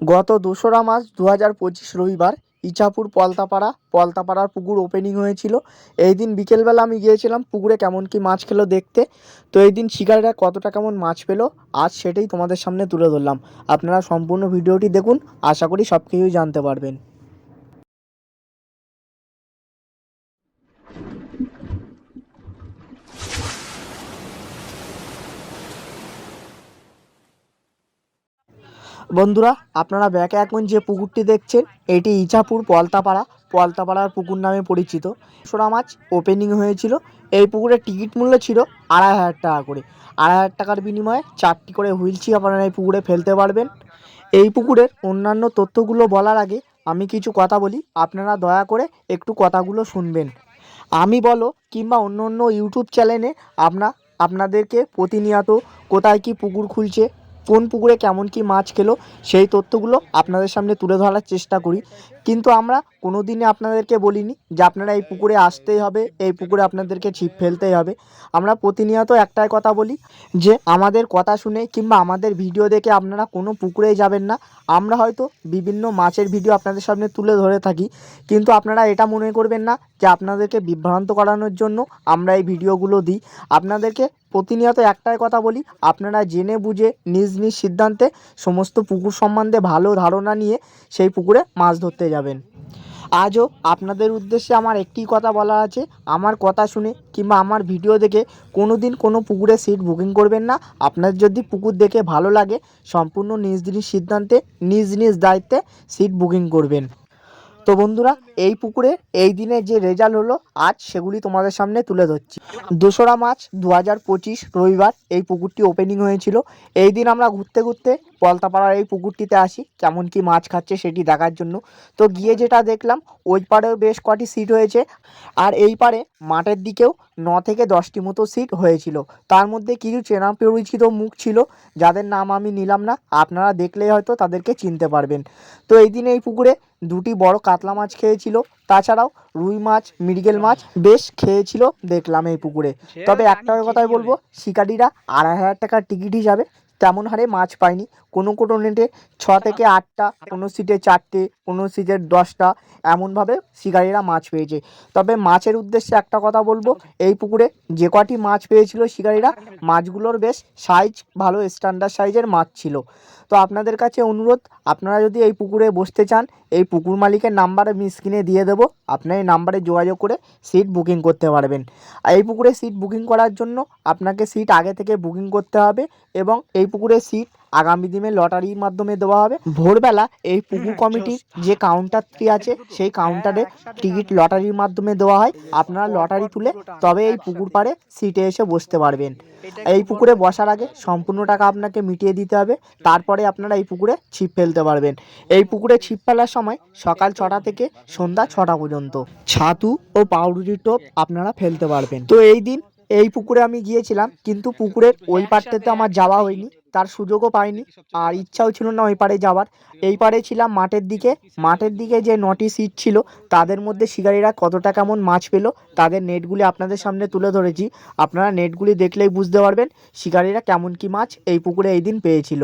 গত দোসরা মাস দু হাজার পঁচিশ রবিবার ইচাপুর পলতাপাড়া, পলতাপাড়ার পুকুর ওপেনিং হয়েছিল। এই দিন বিকেলবেলা আমি গিয়েছিলাম পুকুরে কেমন কি মাছ খেলো দেখতে। তো এই দিন শিকারীরা কতটা কেমন মাছ পেল, আজ সেটাই তোমাদের সামনে তুলে ধরলাম। আপনারা সম্পূর্ণ ভিডিওটি দেখুন, আশা করি সব কিছুই জানতে পারবেন। বন্ধুরা, আপনারা ব্যাকে এখন যে পুকুরটি দেখছেন, এটি ইচাপুর পলতাপাড়া পলতাপাড়ার পুকুর নামে পরিচিত। সোনা মাছ ওপেনিং হয়েছিল। এই পুকুরের টিকিট মূল্য ছিল আড়াই হাজার টাকা করে। আড়াই হাজার টাকার বিনিময়ে চারটি করে হুইল হুইলচি আপনারা এই পুকুরে ফেলতে পারবেন। এই পুকুরের অন্যান্য তথ্যগুলো বলার আগে আমি কিছু কথা বলি। আপনারা দয়া করে একটু কথাগুলো শুনবেন। আমি বলো কিংবা অন্য অন্য ইউটিউব চ্যানেলে আপনা আপনাদেরকে প্রতিনিয়ত কোথায় কি পুকুর খুলছে কোন পুকুরে কেমন কি মাছ খেলো সেই তথ্যগুলো আপনাদের সামনে তুলে ধরার চেষ্টা করি। কিন্তু আমরা কোনো দিনে আপনাদেরকে বলিনি যে আপনারা এই পুকুরে আসতেই হবে, এই পুকুরে আপনাদেরকে ছিপ ফেলতেই হবে। আমরা প্রতিনিয়ত একটাই কথা বলি যে আমাদের কথা শুনে কিংবা আমাদের ভিডিও দেখে আপনারা কোনো পুকুরেই যাবেন না। আমরা হয়তো বিভিন্ন মাছের ভিডিও আপনাদের সামনে তুলে ধরে থাকি, কিন্তু আপনারা এটা মনে করবেন না যে আপনাদেরকে বিভ্রান্ত করানোর জন্য আমরা এই ভিডিওগুলো দিই। আপনাদেরকে প্রতিনিয়ত একটাই কথা বলি, আপনারা জেনে বুঝে নিজ নিজ সিদ্ধান্তে সমস্ত পুকুর সম্বন্ধে ভালো ধারণা নিয়ে সেই পুকুরে মাছ ধরতে যাবেন। আজও আপনাদের উদ্দেশ্যে আমার একটি কথা বলা আছে, আমার কথা শুনে কিংবা আমার ভিডিও দেখে কোনো দিন কোনো পুকুরে সিট বুকিং করবেন না। আপনার যদি পুকুর দেখে ভালো লাগে, সম্পূর্ণ নিজ নিজ সিদ্ধান্তে, নিজ নিজ দায়িত্বে সিট বুকিং করবেন। তো বন্ধুরা, এই পুকুরে, এই দিনে যে রেজাল্ট হলো, আজ সেগুলি তোমাদের সামনে তুলে ধরছি। দোসরা মার্চ দু হাজার পঁচিশ রবিবার এই পুকুরটি ওপেনিং হয়েছিল। এই দিন আমরা ঘুরতে ঘুরতে পলতাপাড়ার এই পুকুরটিতে আসি কেমন কি মাছ খাচ্ছে সেটি দেখার জন্য। তো গিয়ে যেটা দেখলাম ওই পাড়েও বেশ কটি সিট হয়েছে। আর এই পারে মাঠের দিকেও ন থেকে দশটি মতো সিট হয়েছিল। তার মধ্যে কিছু চেনা পরিচিত মুখ ছিল যাদের নাম আমি নিলাম না আপনারা দেখলেই হয়তো তাদেরকে চিনতে পারবেন। তো এই দিন এই পুকুরে দুটি বড় কাতলা মাছ খেয়েছিল তাছাড়াও রুই মাছ মৃগেল মাছ বেশ খেয়েছিল দেখলাম এই পুকুরে। তবে একটা কথাই বলব শিকারীরা আড়াই হাজার টাকার টিকিট হিসাবে তেমন হারে মাছ পায়নি। কোনো কোনো নেটে ছ থেকে আটটা, কোনো সিটে চারটে, কোনো সিটের দশটা এমনভাবে শিকারীরা মাছ পেয়েছে। তবে মাছের উদ্দেশ্যে একটা কথা বলব, এই পুকুরে যে কটি মাছ পেয়েছিল শিকারীরা মাছগুলোর বেশ সাইজ ভালো স্ট্যান্ডার্ড সাইজের মাছ ছিল। তো আপনাদের কাছে অনুরোধ, আপনারা যদি এই পুকুরে বসতে চান, এই পুকুর মালিকের নাম্বার আমি স্ক্রিনে দিয়ে দেবো আপনার এই নাম্বারে যোগাযোগ করে সিট বুকিং করতে পারবেন। এই পুকুরে সিট বুকিং করার জন্য আপনাকে সিট আগে থেকে বুকিং করতে হবে এবং এই পুকুরে সিট আগামী দিনে লটারির মাধ্যমে দেওয়া হবে। ভোরবেলা এই পুকুর কমিটির যে কাউন্টারটি আছে সেই কাউন্টারে টিকিট লটারির মাধ্যমে দেওয়া হয়। আপনারা লটারি তুলে তবে এই পুকুর পাড়ে সিটে এসে বসতে পারবেন। এই পুকুরে বসার আগে সম্পূর্ণ টাকা আপনাকে মিটিয়ে দিতে হবে। তারপরে আপনারা এই পুকুরে ছিপ ফেলতে পারবেন। এই পুকুরে ছিপ ফেলার সময় সকাল ছটা থেকে সন্ধ্যা ছটা পর্যন্ত। ছাতু ও পাউরুটির টোপ আপনারা ফেলতে পারবেন। তো এই দিন এই পুকুরে আমি গিয়েছিলাম, কিন্তু পুকুরের ওই পাড়টাতে আমার যাওয়া হয়নি, তার সুযোগও পাইনি, আর ইচ্ছাও ছিল না ওই পাড়ে যাওয়ার। এই পারে ছিলাম মাঠের দিকে মাঠের দিকে যে নটি সিট ছিল, তাদের মধ্যে শিকারীরা কতটা কেমন মাছ পেল, তাদের নেটগুলি আপনাদের সামনে তুলে ধরেছি। আপনারা নেটগুলি দেখলেই বুঝতে পারবেন শিকারীরা কেমন কি মাছ এই পুকুরে এই দিন পেয়েছিল।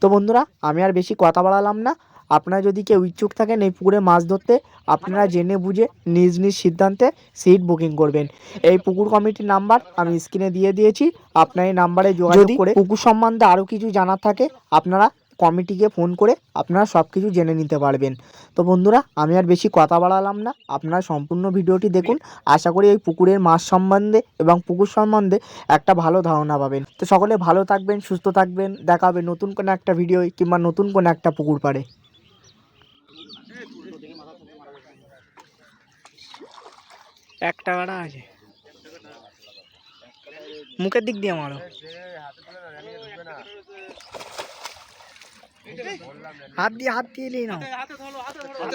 তো বন্ধুরা, আমি আর বেশি কথা বাড়ালাম না। আপনারা যদি কেউ ইচ্ছুক থাকেন এই পুকুরে মাছ ধরতে আপনারা জেনে বুঝে নিজ নিজ সিদ্ধান্তে সিট বুকিং করবেন। এই পুকুর কমিটির নাম্বার আমি স্ক্রিনে দিয়ে দিয়েছি আপনার এই নাম্বারে যোগাযোগ করে পুকুর সম্বন্ধে আরও কিছু জানার থাকে আপনারা কমিটিকে ফোন করে আপনারা সব কিছু জেনে নিতে পারবেন। তো বন্ধুরা আমি আর বেশি কথা বাড়ালাম না আপনারা সম্পূর্ণ ভিডিওটি দেখুন। আশা করি এই পুকুরের মাছ সম্বন্ধে এবং পুকুর সম্বন্ধে একটা ভালো ধারণা পাবেন। তো সকলে ভালো থাকবেন সুস্থ থাকবেন দেখা হবে নতুন কোনো একটা ভিডিও কিংবা নতুন কোনো একটা পুকুর পাড়ে। এক টাকাটা আছে। মুখের দিক দিয়ে মারো। হাত দিয়ে হাত দিয়ে নিয়ে নাও।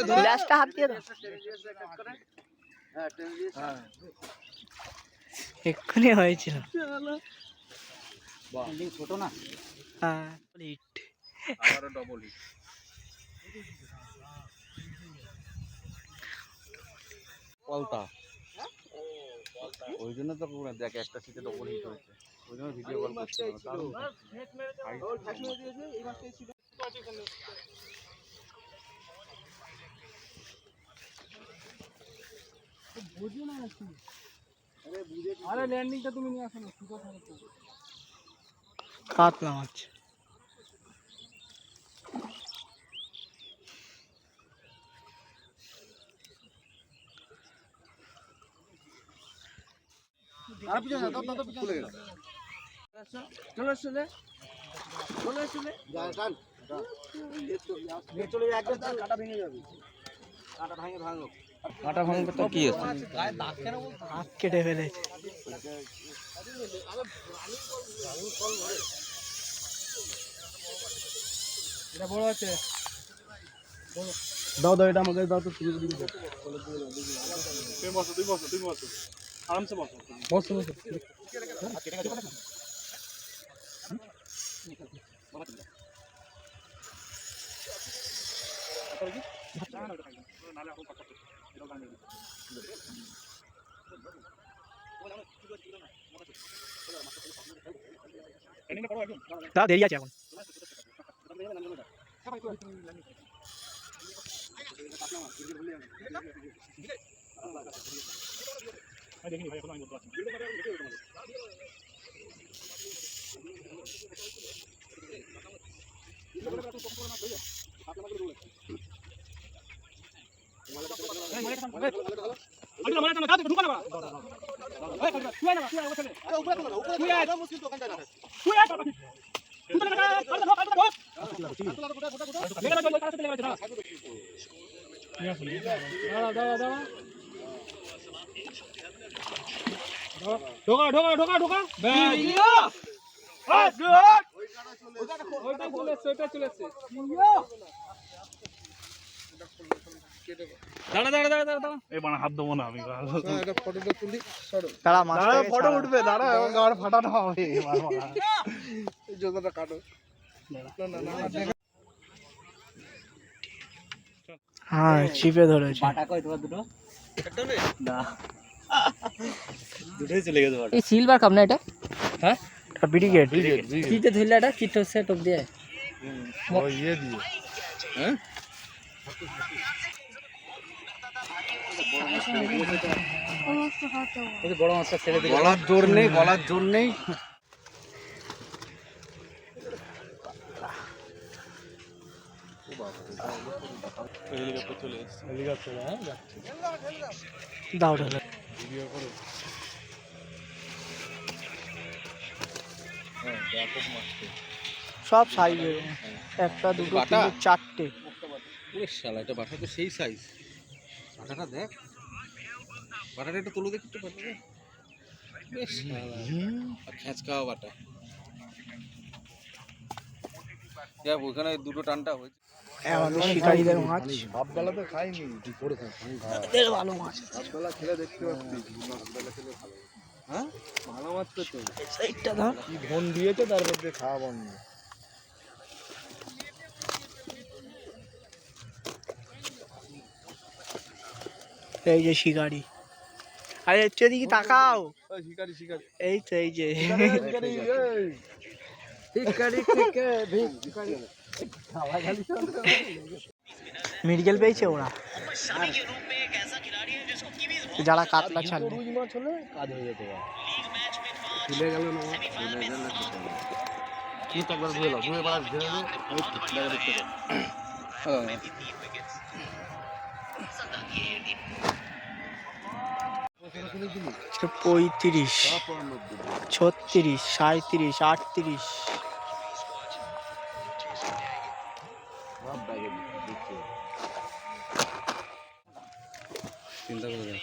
গ্লাসটা হাত দিয়ে এক্ষুনি হয়েছিল। ছোট না হ্যাঁ ওই জন্য তো দেখ একটা শীতে তো হিট হয়েছে। ওই জন্য ভিডিও কল করছি আরে ল্যান্ডিংটা তুমি নিয়ে আসো না কাতলা মাছ আর পিছনে না দাও দাও পিছনে গেল চলে চলে চলে চলে যা টান চলে একদম কাটা ভেঙে যাবে। কাটা ভেঙে ভাঙো কাটা ভাঙবে তো কি আছে? হাত কেটে ফেলেছে। এটা বড় আছে। দাও দাও এটা আমাকে দাও তো তুমি দিকে দাও আরামসে বসো। বসো বসো। তা দেরি আছে এখন। ঢোকা ঢোকা ঢোকা ঢোকা ওইটা চলে এসছে ওইটা চলে এসছে দাঁড়া দাঁড়া দাঁড়া দাঁড়া দাঁড়া। এই বানা হাত দেবো না আমি। মাছ ফটো উঠবে দাঁড়া গাড় ফাটানো হবে। জোতাটা কাটো। হ্যাঁ চিপে ধরেছে। দুটোই চলে গেছে এই সিলভার কাপ না এটা? ব্রিগেড কিতে ধরলে এটা? কিটো সেট অফ দিয়ে? ইয়ে দিয়ে। হ্যাঁ? বড় মাছটা ছেড়ে গলার জোর নেই গলার জোর নেই। দাও সব সাইজের একটা দুটো তিনটে চারটে। শালা এটা বাটা তো সেই সাইজ বাটাটা দেখ। বাটাটা একটু তুলে দেখি একটু বাটাটা। বেশ খ্যাঁচ খাওয়া বাটা। দেখ ওখানে দুটো টানটা হয়েছে। আমাদের শিকারীদের মাছ। ভাববেলা তো খাইনি করে খাই ভালো মাছ। খেলে দেখতে পাচ্ছি খেলে ভালো। হ্যাঁ? ভালো মাছ তো তো এই সাইডটা ধর কি ধন দিয়েছে তার মধ্যে খাওয়া বন্ধ। এই যে শিকারি। আরে হচ্ছে দিকে তাকাও। শিকারি শিকারি। এই তো এই যে। শিকারি শিকারি শিকারি মেডিকেল পেয়েছে ওরা। যারা কাতলা ছাড়বে। রুই মাছ হলে কাজ হয়ে যেতে পারে। তুলে গেল না? তুলে গেল কি একবার ধুয়ে লাও ধুয়ে বার ধুয়ে লাগা দেখতে পাও পঁয়ত্রিশ ছত্রিশ সাঁত্রিশ আটত্রিশ। চিন্তা করে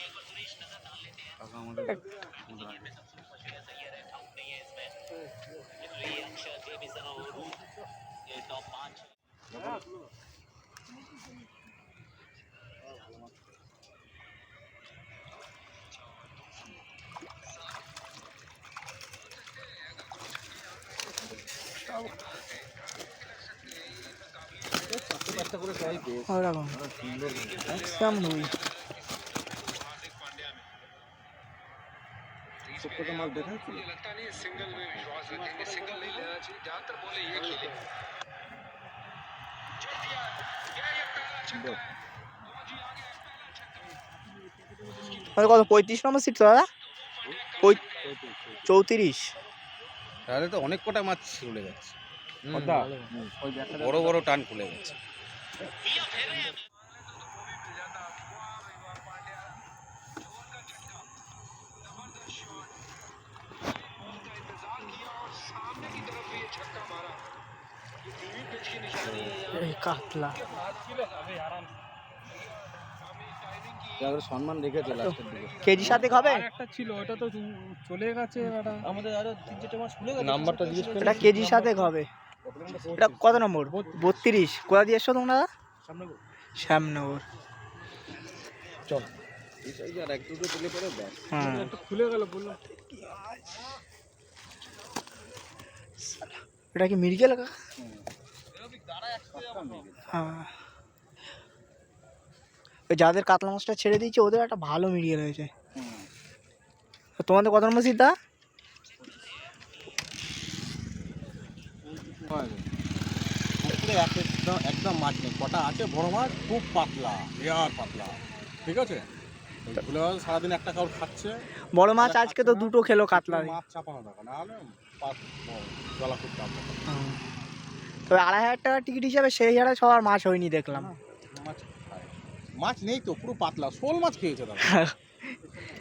ওরকম কেমন ওই সবকটা মাছ দেখাচ্ছি আমাদের কত? পঁয়ত্রিশ নম্বর সিট তো দাদা? চৌত্রিশ। তাহলে তো অনেক কটা মাছ চলে যাচ্ছে। বড় বড় টান খুলে গেছে। কাতলা। সম্মান রেখেছে লাস্টের দিকে। কেজি সাথে হবে? একটা ছিল ওটা তো চলে গেছে এটা আমাদের আরও তিন চারটে মাছ খুলে গেছে। নাম্বারটা জিজ্ঞেস করে এটা কেজি সাথে হবে। এটা কত নম্বর? বত্রিশ। কোথা দিয়ে এসছো তোমরা? শ্যামনগর। ব্যাস। হ্যাঁ। খুলে গেল এটা কি মির্গেল? হ্যাঁ। যাদের কাতলা মাছটা ছেড়ে দিয়েছে ওদের একটা ভালো মিডিয়া রয়েছে তোমাদের কত নম্বর সিদ্ধা একদম একদম মাছ নেই। কটা আছে? বড় মাছ খুব পাতলা বিরাট পাতলা। ঠিক আছে? সারাদিন একটা কাউর খাচ্ছে। বড় মাছ আজকে তো দুটো খেলো কাতলা। মাছ চাপানো থাকে। না জলা খুব হ্যাঁ। তবে আড়াই হাজার টাকা টিকিট হিসাবে সেই হারে সবার মাছ হয়নি দেখলাম। মাছ খায়। মাছ নেই তো পুরো পাতলা শোল মাছ খেয়েছে দাদা